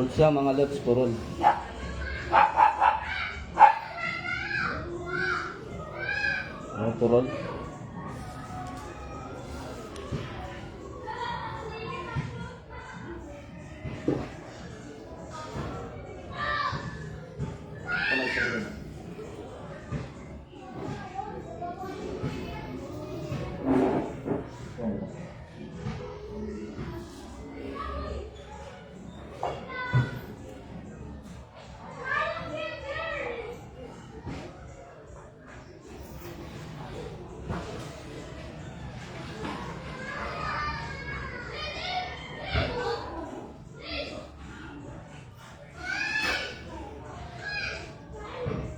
Purol siya mga lods, purol. Oh, purol.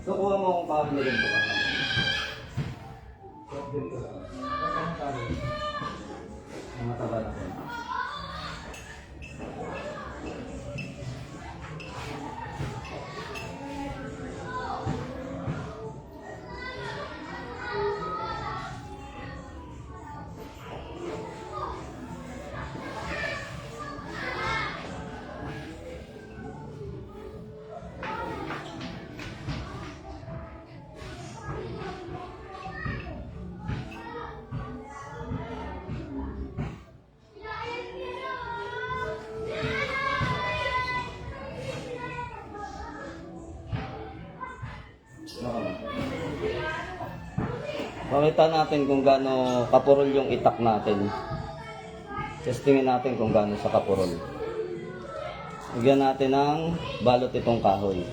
So, kuha mo akong kahoy na ganito. Mga taba na ko. Pakita natin kung gaano kapurol yung itak natin. Testingin natin kung gaano sa kapurol. Bigyan natin ng balot itong kahoy.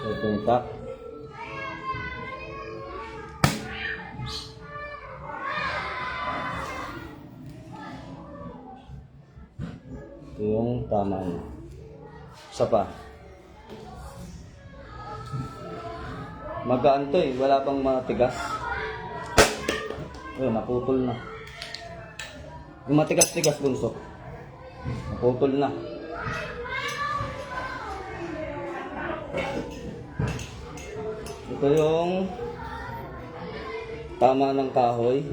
Ito yung itak. Ito yung tama niya. Isa pa. Magaan to eh, wala pang matigas. Ayun, naputol na. Yung matigas-tigas bunso. Naputol na. Ito yung tama ng kahoy.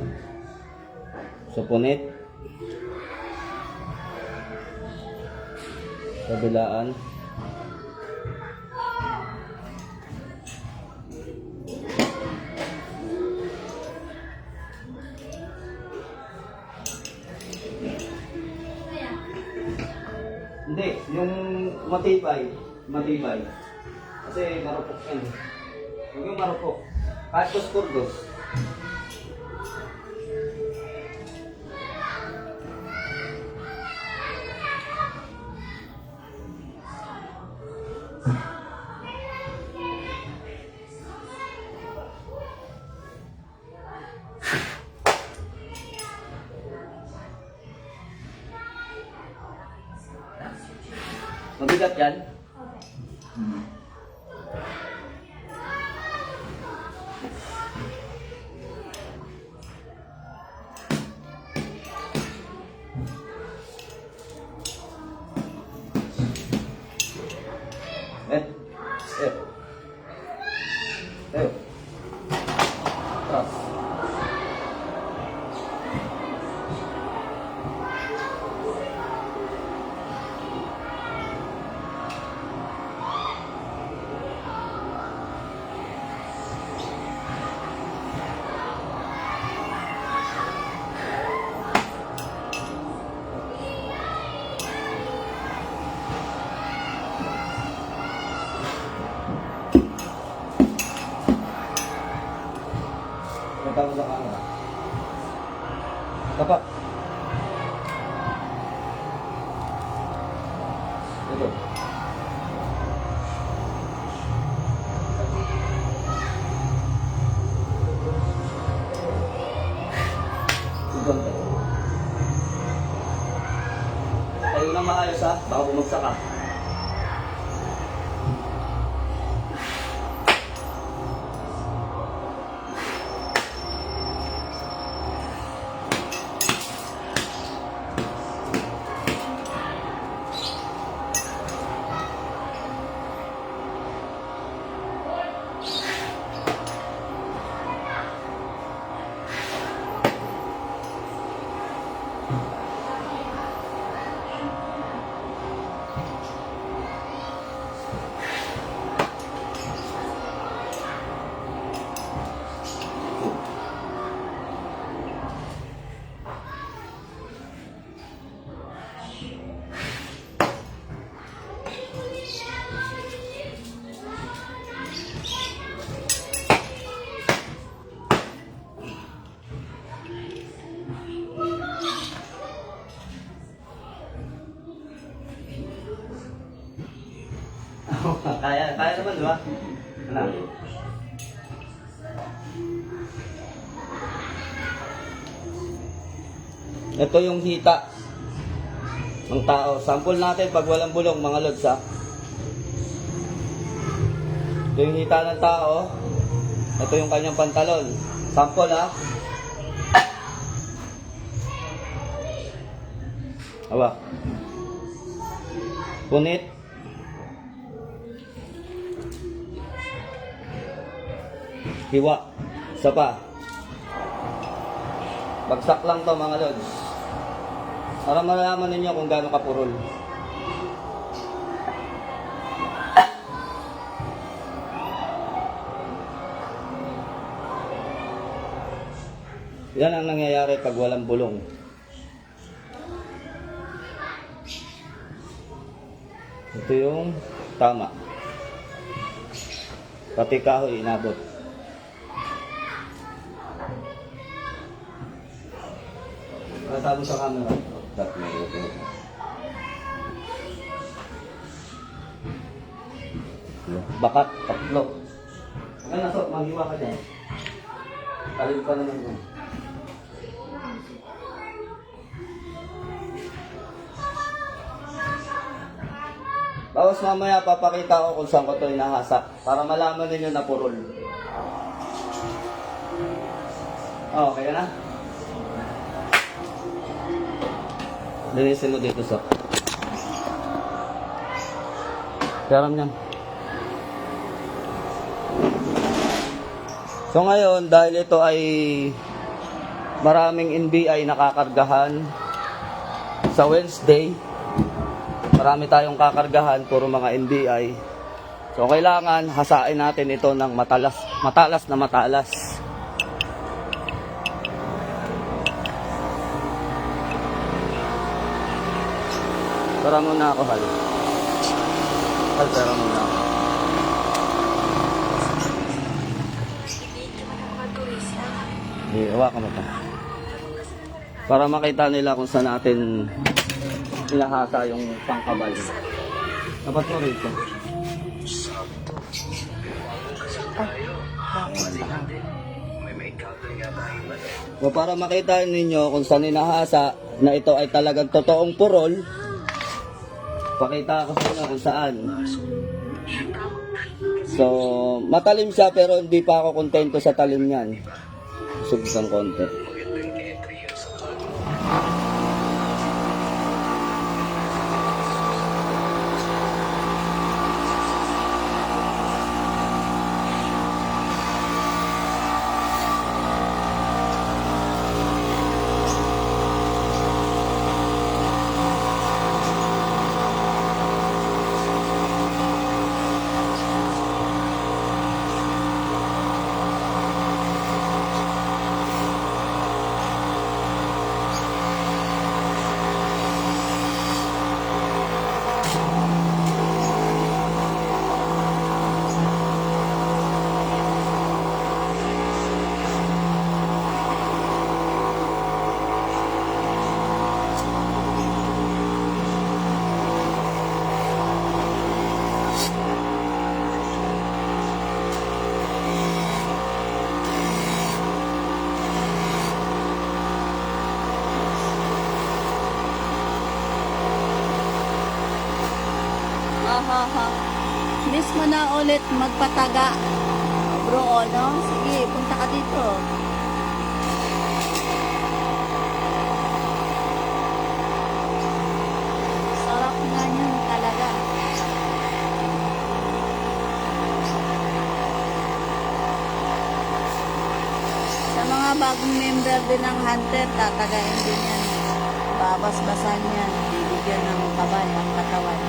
Sa punit. Kabilaan. Matibay, matibay. Kasi marupok yan. Huwag yung marupok. Kahit dos por Tapa mo sa camera. Tapa. Ito. Tayo na maayos ha, baka bumagsak ha. Di ba? Ano? Ito yung hita ng tao. Sample natin pag walang bulong, mga lods ha. Ito yung hita ng tao. Ito yung kanyang pantalon. Sample ha. Awa. Punit. Hiwa. Isa pa. Bagsak lang to mga lods. Para malaman ninyo kung gaano kapurol. Yan ang nangyayari pag walang bulong. Ito yung tama. Pati kahoy inabot. Natabo sa camera. That may ito. Bakat, tatlo. Ano na so, maghiwa ka dyan. Talib ka naman dyan. Bawas mamaya papakita ko kung saan ko ito inahasak para malaman ninyo na purol. Kaya na? Linisin mo dito sa... Karam niyan. So ngayon, dahil ito ay maraming NBI nakakargahan sa Wednesday, marami tayong kakargahan, puro mga NBI. So kailangan hasain natin ito ng matalas, matalas na matalas. Tara muna ako, Hal. Hal, tara muna ako. Hindi, hawakan mo pa. Para makita nila kung saan natin inahasa yung pangkabal. Dapat mo rito. O para makita ninyo kung saan inahasa na ito ay talagang totoong purol, pakita ko sa inyo kung saan. So, matalim siya pero hindi pa ako kontento sa talim niyan. Subsang konti. Ulit magpataga. Bro, no? Sige, punta ka dito. Sarap nga talaga. Sa mga bagong member din ng Hunter, tatagayin din yan. Babasbasan yan. Bibigyan ng kabal ang katawan.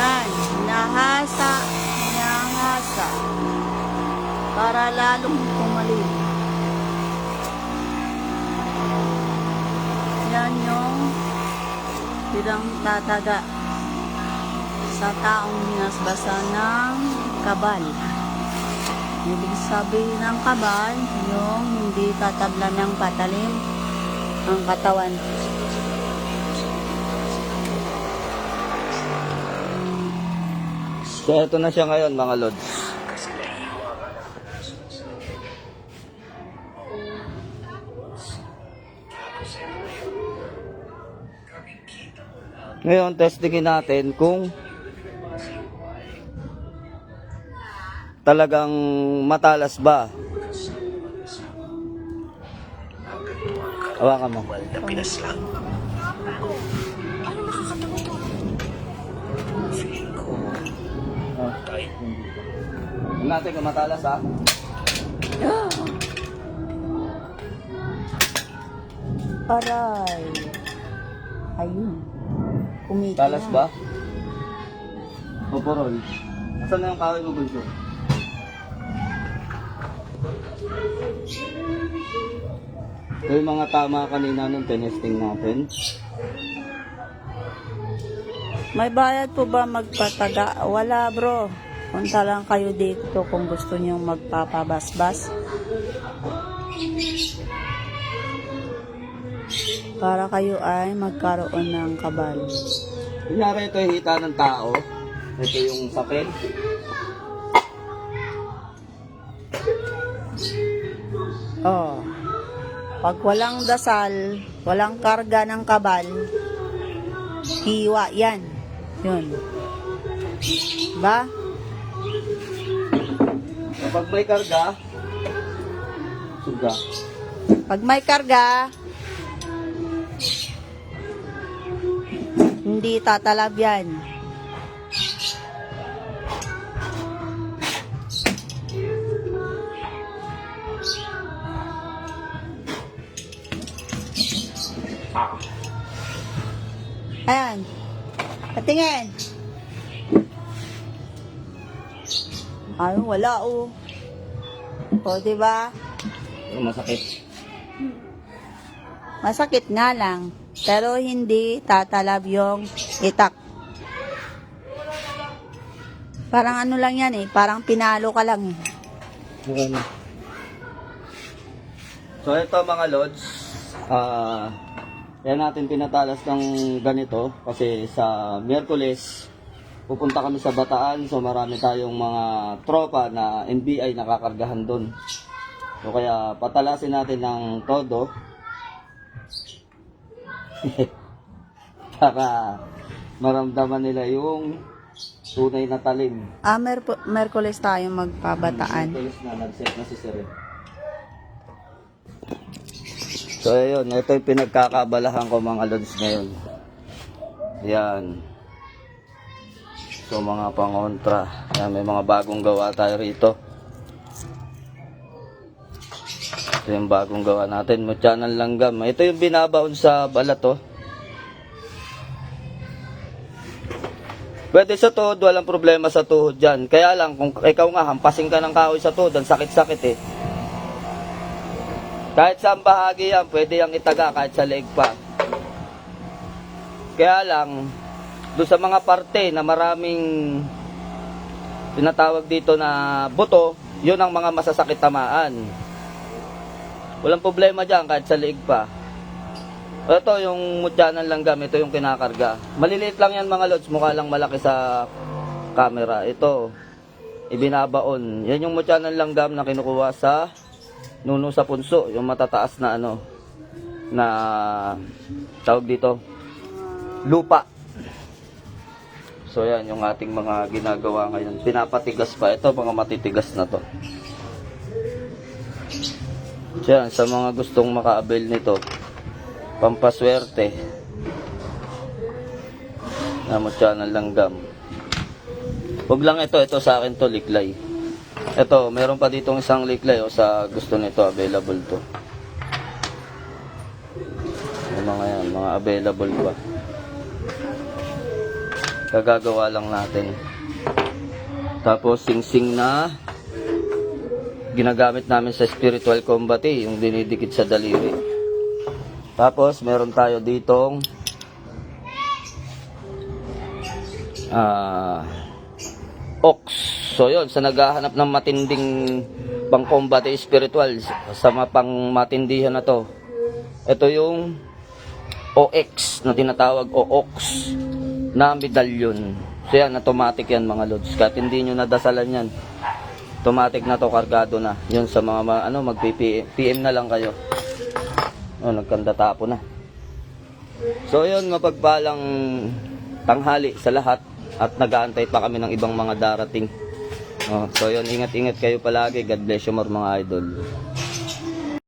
Yan, nahasa, nahasa. Para lalong pumalim. Yan yung bilang tataga sa taong binasbasa ng kabal. Ibig sabihin ng kabal, yung hindi tatabla ng patalim ang katawan. So, ito na siya ngayon, mga lods. Ngayon, testingin natin kung talagang matalas ba. Hawakan mo. na pinaslang. Ano nakakatawa to? Feeling ko, natin kung matalas ha. Aray. Ayun. Kumita Talas ba? Oporol. Asan na yung kahoy mo, Bunso? Ito yung mga tama kanina nung tinesting natin. May bayad po ba magpataga? Wala bro. Punta lang kayo dito kung gusto niyo magpapabasbas. Para kayo ay magkaroon ng kabal. Kunyari ito yung hita ng tao. Ito yung sapin. Oh. Pag walang dasal, walang karga ng kabal, hiwa yan. Yun. Ba? Kapag may karga, suga. Pag may karga, hindi tatalab yan. Ayan. Patingin. Ay, wala oh. O, diba? Masakit. Masakit nga lang, pero hindi tatalab yung itak. Parang ano lang yan eh, parang pinalo ka lang eh. So ito mga lods, ah yan natin pinatalas ng ganito kasi sa Miyerkules pupunta kami sa Bataan so marami tayong mga tropa na NBI nakakargahan doon. So kaya patalasin natin ng todo para maramdaman nila yung tunay na talim. Ah, mer Merkules tayo magpabataan. Miyerkules na nag-set na si Sir. So ayun, ito yung pinagkakabalahan ko mga lods ngayon. Yan. So mga pangontra. Yan, may mga bagong gawa tayo rito. Ito yung bagong gawa natin. Mutyanan langgam. Ito yung binabaon sa balat oh. Pwede sa tuhod, walang problema sa tuhod dyan. Kaya lang, kung ikaw nga, hampasin ka ng kahoy sa tuhod, ang sakit-sakit eh. Kahit saan bahagi yan, pwede yung itaga kahit sa leg pa. Kaya lang, doon sa mga parte na maraming tinatawag dito na buto, yun ang mga masasakit tamaan. Walang problema dyan kahit sa liig pa. Ito yung mutyanan langgam, ito yung kinakarga. Maliliit lang yan mga lods, mukha lang malaki sa camera. Ito, ibinabaon. Yan yung mutyanan langgam na kinukuha sa nuno sa punso, yung matataas na ano, na tawag dito, lupa. So yan yung ating mga ginagawa ngayon. Pinapatigas pa. Ito mga matitigas na to. So yan, sa mga gustong maka-avail nito, pampaswerte. Namot channel langgam. Huwag lang ito, ito sa akin to, liklay. Ito, meron pa ditong isang liklay o sa gusto nito, available to. Yung mga yan, mga available pa. Kagagawa lang natin. Tapos sing-sing na ginagamit namin sa spiritual combat eh, yung dinidikit sa daliri. Tapos meron tayo ditong ah ox. So yun, sa naghahanap ng matinding pang combat eh, spiritual sa mapang matindihan na to. Ito yung OX na tinatawag o OX na medalyon. So yan, automatic yan mga lods. Kahit hindi nyo nadasalan yan, automatic na to, kargado na. Yun sa mga, ano, mag-PM na lang kayo. Oh, nagkanda tapo na. So yun, mapagpalang tanghali sa lahat at nag-aantay pa kami ng ibang mga darating. Oh, so yun, ingat-ingat kayo palagi. God bless you more mga idol.